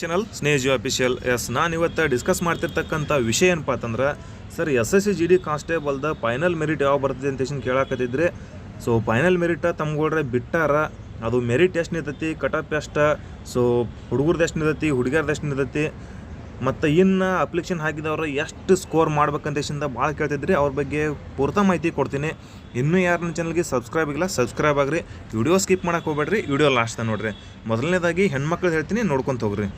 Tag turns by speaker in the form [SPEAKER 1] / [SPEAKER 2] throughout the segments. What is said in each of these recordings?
[SPEAKER 1] Channel Snehaji official S ನಾನು ಇವತ್ತು discuss ಮಾಡ್ತಿರ್ತಕ್ಕಂಥ ವಿಷಯ ಏನಪ್ಪ ಅಂತಂದ್ರೆ, sir S S C G D ಕಾನ್ಸ್ಟೇಬಲ್ದ final merit ಯಾವಾಗ ಬರ್ತದೆ ಅಂತ ಕೇಳಾಕತ್ತಿದ್ರೆ ಸೊ ಫೈನಲ್ ಮೆರಿಟ ತಮ್ಗೊಳ್ರೆ ಬಿಟ್ಟಾರ, ಅದು ಮೆರಿಟ್ ಎಷ್ಟು ನಿಂತೈತಿ ಕಟಪ್ ಎಷ್ಟು ಸೊ ಹುಡುಗರ್ದು ಎಷ್ಟು ನಿಂತೈತಿ, ಹುಡುಗಿಯರ್ದು ಎಷ್ಟು ನಿಂತೈತಿ ಮತ್ತು ಇನ್ನು ಅಪ್ಲಿಕೇಶನ್ ಹಾಕಿದವರು ಎಷ್ಟು ಸ್ಕೋರ್ ಮಾಡ್ಬೇಕಂತ ಹೇಳಿ ಭಾಳ ಕೇಳ್ತಿದ್ರಿ. ಅವ್ರ ಬಗ್ಗೆ ಪೂರ್ತ ಮಾಹಿತಿ ಕೊಡ್ತೀನಿ. ಇನ್ನೂ ಯಾರು ನನ್ನ ಚಾನಲ್ಗೆ ಸಬ್ಸ್ಕ್ರೈಬ್ ಆಗಿಲ್ಲ ಸಬ್ಸ್ಕ್ರೈಬ್ ಆಗ್ರಿ. ವಿಡಿಯೋ ಸ್ಕಿಪ್ ಮಾಡಕ್ಕೆ ಹೋಗ್ಬೇಡ್ರಿ. ವಿಡಿಯೋ ಲಾಸ್ಟ್ ನೋಡ್ರಿ. ಮೊದಲನೇದಾಗಿ ಹೆಣ್ಮಕ್ಳು ಹೇಳ್ತೀನಿ, ನೋಡ್ಕೊತ ಹೋಗ್ರಿ.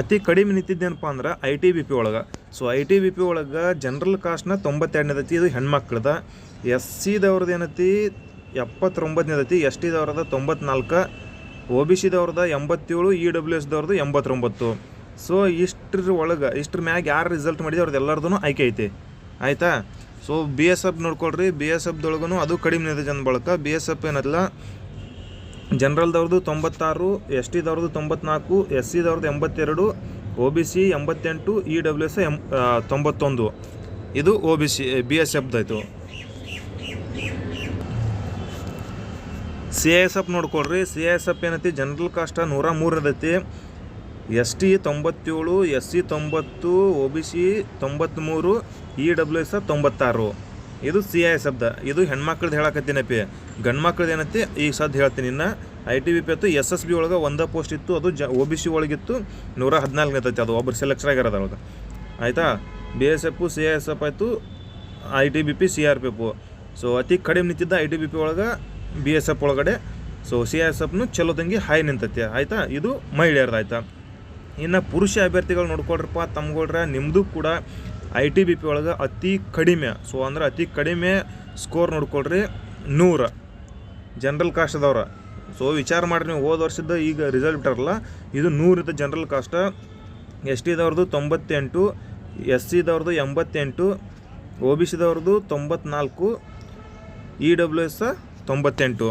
[SPEAKER 1] ಅತಿ ಕಡಿಮೆ ನಿಂತಿದ್ದೇನಪ್ಪ ಅಂದ್ರೆ ಐ ಟಿ ಬಿ ಪಿ ಒಳಗೆ. So I T B P ಒಳಗೆ ಜನರಲ್ ಕಾಸ್ಟ್ನ ತೊಂಬತ್ತೆರಡನೇದೈತಿ ಇದು ಹೆಣ್ಮಕ್ಳದ. ಎಸ್ ಸಿದವ್ರದ್ದು ಏನೈತಿ? ಎಪ್ಪತ್ತೊಂಬತ್ತನೇದೈತಿ ಎಸ್ ಟಿದವ್ರದ ತೊಂಬತ್ನಾಲ್ಕು ಒ ಬಿ ಸಿದವ್ರದ ಎಂಬತ್ತೇಳು ಇ ಡಬ್ಲ್ಯೂ ಎಸ್ದವ್ರದ್ದು ಎಂಬತ್ತೊಂಬತ್ತು. ಸೊ ಇಷ್ಟ್ರ ಒಳಗೆ, ಇಷ್ಟ್ರ ಮ್ಯಾಗ ಯಾರು ರಿಸಲ್ಟ್ ಮಾಡಿದೆ ಅವ್ರದ್ದು ಎಲ್ಲರದೂ ಆಯ್ಕೆ ಐತಿ. ಆಯಿತಾ? ಸೊ ಬಿ ಎಸ್ ಎಫ್ ನೋಡ್ಕೊಳ್ರಿ. ಬಿ ಎಸ್ ಎಫ್ದೊಳಗೂ ಅದು ಕಡಿಮೆ ಇದೆ ಜನ ಬಳಕ. ಬಿ ಎಸ್ ಎಫ್ ಏನಲ್ಲ ಜನರಲ್ದವ್ರದ್ದು ತೊಂಬತ್ತಾರು ಎಸ್ ಟಿದವ್ರದ್ದು ತೊಂಬತ್ನಾಲ್ಕು ಎಸ್ ಸಿದವ್ರದ್ದು ಎಂಬತ್ತೆರಡು ಒ ಬಿ ಸಿ ಎಂಬತ್ತೆಂಟು ಇ ಡಬ್ಲ್ಯೂ ಎಸ್ ಎಂ ತೊಂಬತ್ತೊಂದು. ಇದು O B C B S ಎಫ್ದಾಯ್ತು C S F ನೋಡ್ಕೊಳ್ರಿ. ಸಿ ಎಸ್ ಎಫ್ ಏನೈತಿ? ಜನರಲ್ ಕಾಸ್ಟ್ ನೂರ ಮೂರದೈತಿ ಎಸ್ ಟಿ ತೊಂಬತ್ತೇಳು ಎಸ್ ಸಿ ತೊಂಬತ್ತು, ಒ ಬಿ ಸಿ ತೊಂಬತ್ತ್ಮೂರು, ಇ ಡಬ್ಲ್ಯೂ ಎಸ್ ತೊಂಬತ್ತಾರು. ಇದು ಸಿ ಐ ಶಬ್ದ. ಇದು ಹೆಣ್ಮಕ್ಳದ್ದು ಹೇಳಕತ್ತೀನಪ್ಪಿ ಗಂಡು ಮಕ್ಳದ್ದು ಏನೈತಿ? ಈಗ ಸದ್ದು ಹೇಳ್ತೀನಿ ಇನ್ನು. ಐ ಟಿ ಬಿ ಪಿ ಆಯ್ತು ಎಸ್ ಎಸ್ ಬಿ ಒಳಗೆ ಒಂದೇ ಪೋಸ್ಟ್ ಇತ್ತು. ಅದು ಜ ಒ ಬಿ ಸಿ ಒಳಗಿತ್ತು. ನೂರ ಹದಿನಾಲ್ಕು ಐತಿ ಅದು ಒಬ್ಬರು ಸೆಲೆಕ್ಷನ್ ಆಗಿರೋದು ಅವಾಗ. ಆಯಿತಾ? B S F, C I S F ಆಯಿತು. I T B P, C R P F. So ಅತಿ ಕಡಿಮೆ ನಿಂತಿದ್ದ ಐ ಟಿ ಬಿ ಪಿ ಒಳಗೆ ಬಿ ಎಸ್ ಎಫ್ ಒಳಗಡೆ. ಸೊ ಸಿ ಐ ಎಸ್ ಎಫ್ನು ಚಲೋ ತಂಗಿ ಹೈ ನಿಂತೈತಿ ಆಯಿತಾ? ಇದು ಮಹಿಳೆಯರ್ದು ಆಯಿತಾ? ಇನ್ನು ಪುರುಷ ಅಭ್ಯರ್ಥಿಗಳು ನೋಡ್ಕೊಳ್ರಪ್ಪ, ತಮ್ಗೊಳ್ರೆ ನಿಮ್ಮದು ಕೂಡ ಐ ಟಿ ಬಿ ಪಿ ಒಳಗೆ ಅತಿ ಕಡಿಮೆ. ಸೊ ಅಂದ್ರೆ ಅತಿ ಕಡಿಮೆ ಸ್ಕೋರ್ ನೋಡ್ಕೊಳ್ರಿ ನೂರ. General caste ಅದವ್ರ. ಸೊ ವಿಚಾರ ಮಾಡಿರಿ ನೀವು, ಹೋದ ವರ್ಷದ ಈಗ ರಿಸಲ್ಟ್ ಬಿಟ್ಟಾರಲ್ಲ, ಇದು ನೂರಿದ್ದ ಜನರಲ್ ಕಾಸ್ಟ್ ಎಸ್ ಟಿದವ್ರದ್ದು ತೊಂಬತ್ತೆಂಟು ಎಸ್ ಸಿದವ್ರದ್ದು ಎಂಬತ್ತೆಂಟು ಒ ಬಿ ಸಿದವ್ರದ್ದು ತೊಂಬತ್ನಾಲ್ಕು ಇ ಡಬ್ಲ್ಯೂ ಎಸ್ ತೊಂಬತ್ತೆಂಟು.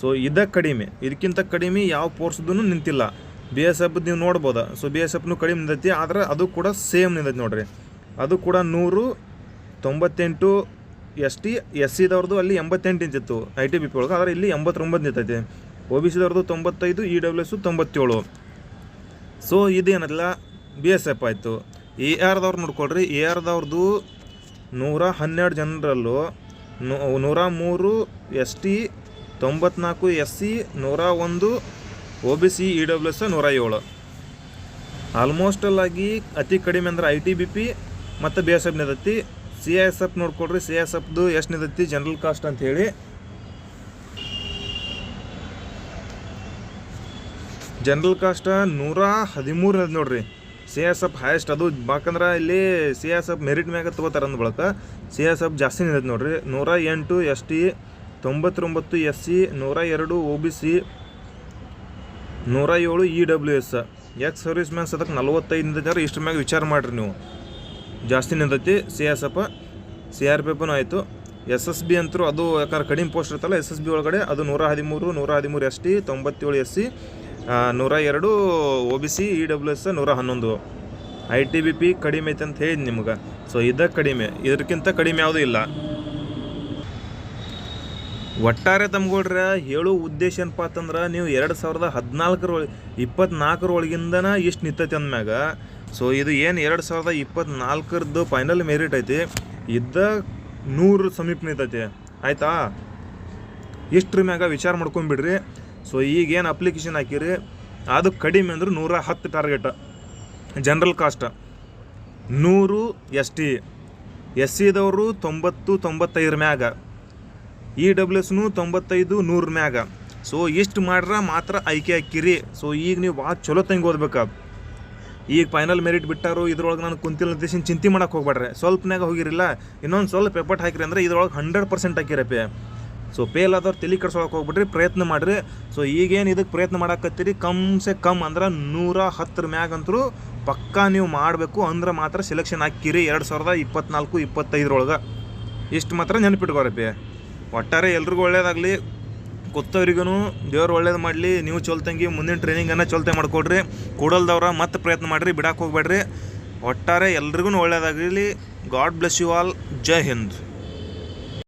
[SPEAKER 1] ಸೊ ಇದ ಕಡಿಮೆ. ಇದಕ್ಕಿಂತ ಕಡಿಮೆ ಯಾವ ಪೋರ್ಸ್ದೂ ನಿಂತಿಲ್ಲ. ಬಿ ಎಸ್ ಎಫ್ ನೀವು ನೋಡ್ಬೋದು? ಸೊ ಬಿ ಎಸ್ ಎಫ್ನು ಕಡಿಮೆ ನಿಂತೈತಿ ಆದರೆ ಅದು ಕೂಡ ಸೇಮ್ ನಿಂತೈತಿ ನೋಡಿರಿ. ಅದು ಕೂಡ ನೂರು, ತೊಂಬತ್ತೆಂಟು ಎಸ್ ಟಿ ಎಸ್ ಸಿದವ್ರದ್ದು ಅಲ್ಲಿ ಎಂಬತ್ತೆಂಟು ನಿಂತಿತ್ತು ಐ ಟಿ ಬಿ ಪಿ ಒಳಗೆ, ಆದರೆ ಇಲ್ಲಿ ಎಂಬತ್ತೊಂಬತ್ತು ನಿಂತೈತಿ. ಒ ಬಿ ಸಿದವ್ರದ್ದು ತೊಂಬತ್ತೈದು ಇ ಡಬ್ಲ್ಯೂ ಎಸ್ಸು ತೊಂಬತ್ತೇಳು. ಸೊ ಇದೇನಲ್ಲ ಬಿ ಎಸ್ ಎಫ್ ಆಯಿತು. ಎ ಆರ್ದವ್ರು ನೋಡ್ಕೊಳ್ರಿ ಎ ಆರ್ದವ್ರದ್ದು ನೂರ ಹನ್ನೆರಡು ಜನರಲ್ಲೂ, ನೂ- ನೂರ ಮೂರು ಎಸ್ ಟಿ ತೊಂಬತ್ನಾಲ್ಕು ಎಸ್ ಸಿ ನೂರ ಒಂದು O B C, E W S ನೂರ ಏಳು ಆಲ್ಮೋಸ್ಟಲ್ಲಾಗಿ ಅತಿ ಕಡಿಮೆ ಅಂದ್ರೆ ಐ ಟಿ, ಬಿ, ಪಿ ಮತ್ತು ಬಿ ಎಸ್ ಎಫ್ ನಿದತ್ತಿ ಸಿ ಎಸ್ ಎಫ್ ನೋಡ್ಕೊಡ್ರಿ, ಸಿ ಎಸ್ ಎಫ್ದು ಎಷ್ಟು ನಿದತ್ತಿ ಜನರಲ್ ಕಾಸ್ಟ್ ಅಂತ ಹೇಳಿ ಜನರಲ್ ಕಾಸ್ಟ್ ನೂರ ಹದಿಮೂರು ನೋಡ್ರಿ. ಸಿ ಎಸ್ ಎಫ್ ಹೈಯೆಸ್ಟ್ ಅದು ಯಾಕಂದ್ರೆ ಇಲ್ಲಿ ಸಿ ಎಸ್ ಎಫ್ ಮೆರಿಟ್ ಮ್ಯಾಗ ತೊಗೋತಾರೆ ಅಂದ ಬಳಕ ಸಿ ಎಸ್ ಎಫ್ ಜಾಸ್ತಿ ನಿಂತೈತೆ ನೋಡ್ರಿ. ನೂರ ಎಂಟು ಎಸ್ ಟಿ, ತೊಂಬತ್ತೊಂಬತ್ತು ಎಸ್ ಸಿ, ನೂರ ಎರಡು ಒ ಬಿ ಸಿ ನೂರ ಏಳು E W S ex service mans ಅದಕ್ಕೆ ನಲ್ವತ್ತೈದು ನಿಂತೈತೆ ಇಷ್ಟು ಮ್ಯಾಗ ವಿಚಾರ ಮಾಡಿರಿ ನೀವು. ಜಾಸ್ತಿ ನಿಂತೈತಿ, C S F, C R P ಎಫ್ನೂ ಆಯಿತು. ಎಸ್ ಎಸ್ ಬಿ ಅಂತೂ ಅದು ಯಾಕಂದ್ರೆ ಕಡಿಮೆ ಪೋಸ್ಟ್ ಇರ್ತಲ್ಲ ಎಸ್ ಎಸ್ ಬಿ ಒಳಗಡೆ ಅದು ನೂರ ಹದಿಮೂರು ನೂರ ಹದಿಮೂರು ಎಸ್ ಟಿ, ತೊಂಬತ್ತೇಳು ಎಸ್ ಸಿ ನೂರ ಎರಡು O B C E W S ನೂರ ಹನ್ನೊಂದು ಐ ಟಿ ಬಿ ಪಿ ಕಡಿಮೆ ಐತೆ ಅಂತ ಹೇಳಿದ್ ನಿಮ್ಗೆ. ಸೊ ಇದಕ್ಕೆ ಕಡಿಮೆ. ಇದಕ್ಕಿಂತ ಕಡಿಮೆ ಯಾವುದೂ ಇಲ್ಲ. ಒಟ್ಟಾರೆ ತಮ್ಗೊಳ್ರ ಹೇಳೋ ಉದ್ದೇಶ ಏನಪ್ಪ ಅಂತಂದ್ರೆ ನೀವು ಎರಡು ಸಾವಿರದ ಹದಿನಾಲ್ಕರ ಒಳಗೆ ಇಪ್ಪತ್ನಾಲ್ಕರ ಒಳಗಿಂದನ ಇಷ್ಟು ನಿಂತೈತಿ ಅಂದಮ್ಯಾಗ. ಸೊ ಇದು ಏನು ಎರಡು ಸಾವಿರದ ಇಪ್ಪತ್ನಾಲ್ಕರದ್ದು ಫೈನಲ್ ಮೆರಿಟ್ ಐತಿ. ಇದ್ದ ನೂರು ಸಮೀಪ ನಿಂತೈತಿ. ಆಯ್ತಾ? ಇಷ್ಟ್ರ ಮ್ಯಾಗ ವಿಚಾರ ಮಾಡ್ಕೊಂಬಿಡ್ರಿ ಸೊ ಈಗೇನು ಅಪ್ಲಿಕೇಶನ್ ಹಾಕಿರಿ? ಅದು ಕಡಿಮೆ ಅಂದ್ರೆ ನೂರ ಹತ್ತು ಟಾರ್ಗೆಟ್ ಜನರಲ್ ಕಾಸ್ಟ್ ನೂರು ಎಸ್ ಟಿ. ಎಸ್ ಸಿದವರು ತೊಂಬತ್ತು ತೊಂಬತ್ತೈದರ ಮ್ಯಾಗ. ಇ ಡಬ್ಲ್ಯೂ ಎಸ್ನು ತೊಂಬತ್ತೈದು ನೂರು ಮ್ಯಾಗ. ಸೊ ಇಷ್ಟು ಮಾಡ್ರೆ ಮಾತ್ರ ಆಯ್ಕೆ ಹಾಕಿರಿ. ಸೊ ಈಗ ನೀವು ಭಾಳ ಚಲೋ ತಂಗಿ ಓದ್ಬೇಕು. ಈಗ ಫೈನಲ್ ಮೆರಿಟ್ ಬಿಟ್ಟಾರು, ಇದ್ರೊಳಗೆ ನಾನು ಕುಂತಿಲ್ಲ ದೇಶ ಚಿಂತೆ ಮಾಡಕ್ಕೆ ಹೋಗ್ಬೇಡ್ರಿ ಸ್ವಲ್ಪನಾಗ ಹೋಗಿರಿಲ್ಲ, ಇನ್ನೊಂದು ಸ್ವಲ್ಪ ಎಫರ್ಟ್ ಹಾಕಿರಿ ಅಂದರೆ ಇದ್ರೊಳಗೆ ಹಂಡ್ರೆಡ್ ಪರ್ಸೆಂಟ್ ಹಾಕಿರಪ್ಪೆ. ಸೊ ಫೇಲ್ ಆದವ್ರು ತಲೆ ಕಟ್ಸೋಕೆ ಹೋಗ್ಬಿಡ್ರಿ, ಪ್ರಯತ್ನ ಮಾಡಿರಿ. ಸೊ ಈಗೇನು ಇದಕ್ಕೆ ಪ್ರಯತ್ನ ಮಾಡಾಕತ್ತೀರಿ? ಕಮ್ ಸೆ ಕಮ್ ಅಂದ್ರೆ ನೂರ ಹತ್ತರ ಮ್ಯಾಗ ಅಂತರೂ ಪಕ್ಕಾ ನೀವು ಮಾಡಬೇಕು ಅಂದ್ರೆ ಮಾತ್ರ ಸೆಲೆಕ್ಷನ್ ಹಾಕಿರಿ ಎರಡು ಸಾವಿರದ ಇಪ್ಪತ್ನಾಲ್ಕು, ಇಪ್ಪತ್ತೈದರೊಳಗೆ. ಇಷ್ಟು ಮಾತ್ರ ನೆನಪಿಟ್ಕೋರಪ್ಪಿ. ಒಟ್ಟಾರೆ ಎಲ್ರಿಗೂ ಒಳ್ಳೇದಾಗಲಿ. ಗೊತ್ತವ್ರಿಗೂ ದೇವ್ರು ಒಳ್ಳೇದು ಮಾಡಲಿ. ನೀವು ಚೊಲ್ತಂಗಿ ಮುಂದಿನ ಟ್ರೈನಿಂಗನ್ನು ಚೊಲ್ತೆ ಮಾಡಿಕೊಡ್ರಿ. ಕೂಡಲ್ದವ್ರ ಮತ್ತೆ ಪ್ರಯತ್ನ ಮಾಡಿರಿ ಬಿಡಕ್ಕೆ ಹೋಗ್ಬೇಡ್ರಿ ಒಟ್ಟಾರೆ ಎಲ್ರಿಗೂ ಒಳ್ಳೇದಾಗಲಿ. God bless you all Jai Hind.